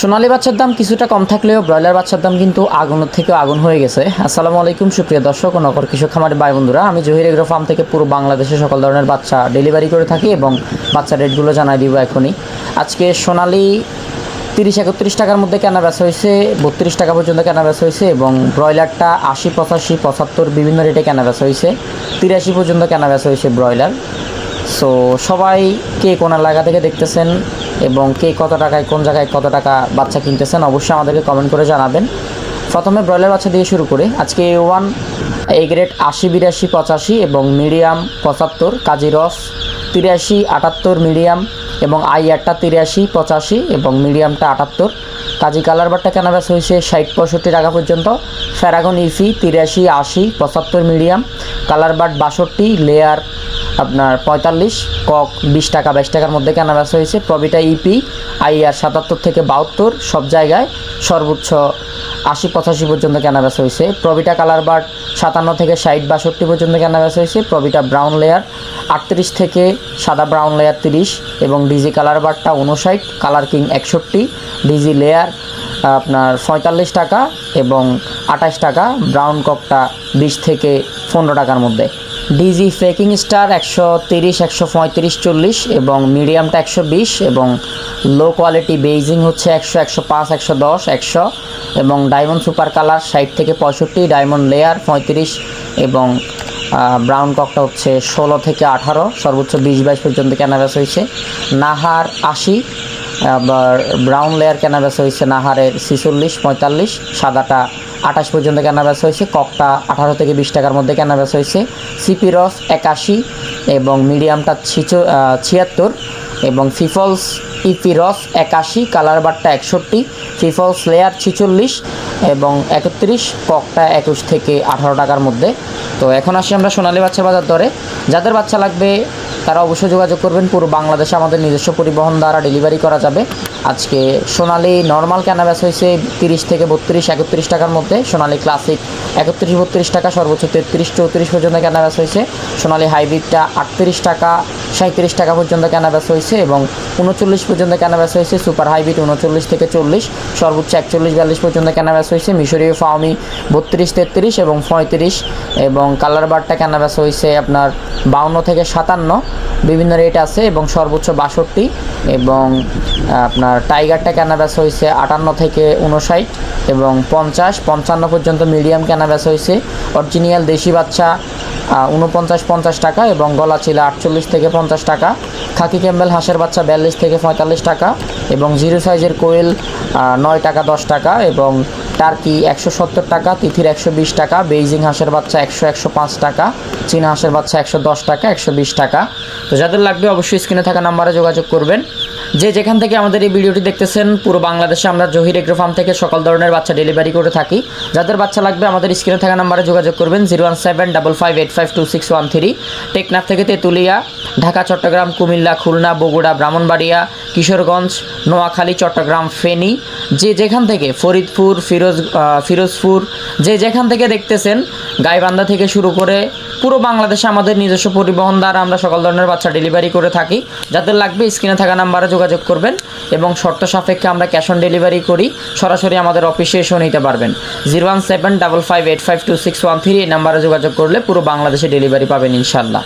সোনালী বাচ্চার দাম কিছুটা কম থাকলেও ব্রয়লার বাচ্চার দাম কিন্তু আগুনের থেকেও আগুন হয়ে গেছে। আসসালামু আলাইকুম, সুপ্রিয় দর্শক ও নগর কৃষক খামারের ভাই বন্ধুরা আমি জহির এগ্রো ফার্ম থেকে পুরো বাংলাদেশে সকল ধরনের বাচ্চা ডেলিভারি করে থাকি এবং বাচ্চা রেটগুলো জানাই দিব এখনই। আজকে সোনালী তিরিশ একত্রিশ টাকার মধ্যে কেনা বেচা হয়েছে, বত্রিশ টাকা পর্যন্ত কেনা বেচা হয়েছে এবং ব্রয়লারটা আশি, পঁচাশি, পঁচাত্তর বিভিন্ন রেটে কেনা বেচা হয়েছে। তিরাশি পর্যন্ত কেনা বেচা হয়েছে ব্রয়লার। সো সবাই কে কোন এলাকা থেকে দেখতেছেন এবং কে কত টাকায়, কোন জায়গায় কত টাকা বাচ্চা কিনতেছেন অবশ্যই আমাদেরকে কমেন্ট করে জানাবেন। প্রথমে ব্রয়লার বাচ্চা দিয়ে শুরু করে। আজকে এ ওয়ান এই গ্রেড আশি, বিরাশি, পঁচাশি এবং মিডিয়াম পঁচাত্তর, কাজী রস তিরাশি, আটাত্তর মিডিয়াম এবং আই আটটা তিরাশি, পঁচাশি এবং মিডিয়ামটা আটাত্তর। কাজী কালার বারটা কেনা হয়েছে ষাট, পঁয়ষট্টি টাকা পর্যন্ত। ফ্যারাগন ইফি তিরাশি, আশি, পঁচাত্তর মিডিয়াম কালার বাট বাষট্টি লেয়ার আপনার পঁয়তাল্লিশ, কক বিশ টাকা, বাইশ টাকার মধ্যে কেনা বেচা হয়েছে। প্রবিটা ইপি আইআর সাতাত্তর থেকে বাহাত্তর, সব জায়গায় সর্বোচ্চ আশি, পঁচাশি পর্যন্ত কেনা বেচা হয়েছে। প্রবিটা কালার বার্ড সাতান্ন থেকে ষাট, বাষট্টি পর্যন্ত কেনা বেচা হয়েছে। প্রবিটা ব্রাউন লেয়ার আটত্রিশ থেকে সাদা ব্রাউন লেয়ার তিরিশ এবং ডিজি কালার বারটা উনষাট কালার কিং একষট্টি, ডিজি লেয়ার আপনার পঁয়তাল্লিশ টাকা এবং আঠাশ টাকা, ব্রাউন ককটা বিশ থেকে পনেরো টাকার মধ্যে। ডিজি ফেকিং স্টার একশো তিরিশ, একশো পঁয়ত্রিশ, চল্লিশ এবং মিডিয়ামটা একশো বিশ এবং লো কোয়ালিটি বেইজিং হচ্ছে একশো একশো পাঁচ, একশো দশ, একশো এবং ডায়মন্ড সুপার কালার ষাট থেকে পঁয়ষট্টি ডায়মন্ড লেয়ার পঁয়ত্রিশ এবং ব্রাউন ককটা হচ্ছে ষোলো থেকে আঠারো, সর্বোচ্চ বিশ, বাইশ পর্যন্ত কেনাবেচা হয়েছে। নাহার আশি, আবার ব্রাউন লেয়ার কেনা বেচা হয়েছে নাহারের ছিচল্লিশ, পঁয়তাল্লিশ, সাদাটা আঠাশ পর্যন্ত কেনা বেচা হয়েছে। ককটা আঠারো থেকে বিশ টাকার মধ্যে কেনা বেচা হয়েছে। সিপি রস একাশি এবং মিডিয়ামটা ছিচো ছিয়াত্তর এবং ফিফলস ইপি রস একাশি, কালার বারটা একষট্টি ফিফলস লেয়ার ছিচল্লিশ এবং একত্রিশ ককটা একুশ থেকে আঠারো টাকার মধ্যে। তো এখন আসি আমরা সোনালী বাচ্চা বাজার দরে। যাদের বাচ্চা লাগবে, তারা অবশ্যই যোগাযোগ করবেন। পুরো বাংলাদেশে আমাদের নিজস্ব পরিবহন দ্বারা ডেলিভারি করা যাবে। আজকে সোনালি নর্মাল কেনা বেচা হয়েছে তিরিশ থেকে বত্রিশ, একত্রিশ টাকার মধ্যে। সোনালি ক্লাসিক একত্রিশ, বত্রিশ টাকা, সর্বোচ্চ তেত্রিশ, চৌত্রিশ পর্যন্ত কেনা বেচা হয়েছে। সোনালি হাইব্রিডটা আটত্রিশ টাকা সাঁত্রিশ টাকা পর্যন্ত কেনা বেচা হয়েছে এবং উনচল্লিশ পর্যন্ত কেনা বেচা হয়েছে। সুপার হাইব্রিড উনচল্লিশ থেকে চল্লিশ, সর্বোচ্চ একচল্লিশ, বিয়াল্লিশ পর্যন্ত কেনা বেচা হয়েছে। মিশরীয় ফাউমি বত্রিশ, তেত্রিশ এবং পঁয়ত্রিশ এবং কালার বারটা কেনা বেচা হয়েছে আপনার বাউন্ন থেকে সাতান্ন। বিভিন্ন রেট আছে এবং সর্বোচ্চ বাষট্টি এবং আপনার টাইগারটা কেনা বেচা হয়েছে আটান্ন থেকে উনষাট এবং পঞ্চাশ। পঞ্চান্ন পর্যন্ত মিডিয়াম কেনা বেচা হয়েছে। অরিজিনিয়াল দেশি বাচ্চা উনপঞ্চাশ পঞ্চাশ টাকা এবং গলা ছিল আটচল্লিশ থেকে পঞ্চাশ টাকা। খাকি ক্যাম্বেল হাঁসের বাচ্চা বিয়াল্লিশ থেকে পঁয়তাল্লিশ টাকা এবং জিরো সাইজের কোয়েল নয় টাকা, দশ টাকা এবং টার্কি একশো সত্তর টাকা, তিথির একশো বিশ টাকা, বেইজিং হাঁসের বাচ্চা একশো একশো পাঁচ টাকা, চীনা হাঁসের বাচ্চা একশো দশ টাকা, একশো বিশ টাকা। তো যাদের লাগবে অবশ্যই স্ক্রিনে থাকা নাম্বারে যোগাযোগ করবেন। যে যেখান থেকে আমাদের এই ভিডিওটি দেখতেছেন, পুরো বাংলাদেশে আমরা জহির এগ্রো ফার্ম থেকে সকল ধরনের বাচ্চা ডেলিভারি করে থাকি। যাদের বাচ্চা লাগবে, আমাদের স্ক্রিনে থাকা নাম্বারে যোগাযোগ করবেন, zero one seven double five eight five two six one three, Teknaf থেকে তেঁতুলিয়া, ঢাকা, চট্টগ্রাম, কুমিল্লা, খুলনা, বগুড়া, ব্রাহ্মণবাড়িয়া, কিশোরগঞ্জ, নোয়াখালী, চট্টগ্রাম, ফেনী। যে যেখান থেকে ফরিদপুর, ফিরোজ ফিরোজপুর, যে যেখান থেকে দেখতেছেন, গাইবান্ধা থেকে শুরু করে পুরো বাংলাদেশে আমাদের নিজস্ব পরিবহন দ্বারা আমরা সকল ধরনের বাচ্চা ডেলিভারি করে থাকি। যাদের লাগবে, স্ক্রিনে থাকা নাম্বারে যোগাযোগ করবেন এবং শর্ত সাপেক্ষে আমরা ক্যাশ অন ডেলিভারি করি, সরাসরি আমাদের অফিসে এসেও নিতে পারবেন। Zero one seven double five eight five two six one three এই নাম্বারে যোগাযোগ করলে পুরো বাংলাদেশে ডেলিভারি পাবেন ইনশাল্লাহ